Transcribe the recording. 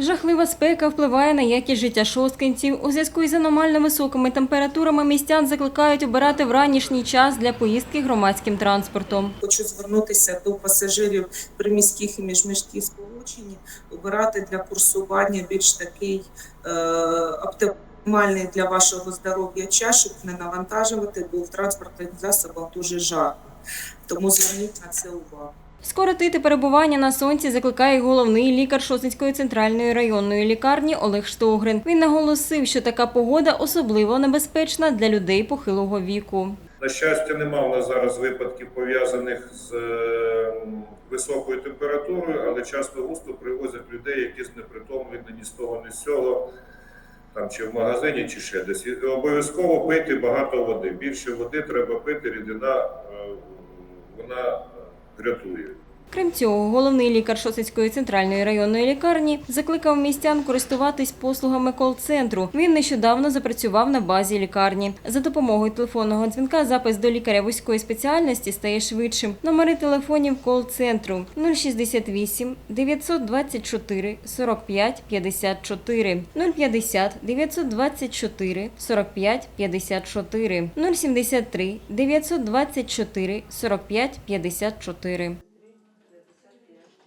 Жахлива спека впливає на якість життя шосткинців. У зв'язку із аномально високими температурами містян закликають обирати вранішній час для поїздки громадським транспортом. Хочу звернутися до пасажирів приміських і міжміських сполучень, обирати для курсування більш такий е, оптимальний для вашого здоров'я час, щоб не навантажувати, бо в транспортних засобах дуже жарко. Тому зверніть на це увагу. Скоротити перебування на сонці закликає головний лікар Шосницької центральної районної лікарні Олег Штогрин. Він наголосив, що така погода особливо небезпечна для людей похилого віку. На щастя, нема у нас зараз випадків пов'язаних з е, високою температурою, але часто густо привозять людей, які знепритомлені ні з того, ні з цього, там чи в магазині, чи ще десь. Обов'язково пити багато води. Більше води треба пити, рідина е, вона gratuito. Крім цього, головний лікар Шосицької центральної районної лікарні закликав містян користуватись послугами кол-центру. Він нещодавно запрацював на базі лікарні. За допомогою телефонного дзвінка запис до лікаря вузької спеціальності стає швидшим. Номери телефонів кол-центру 068 924 45 54 050 924 45 54 073 924 45 54.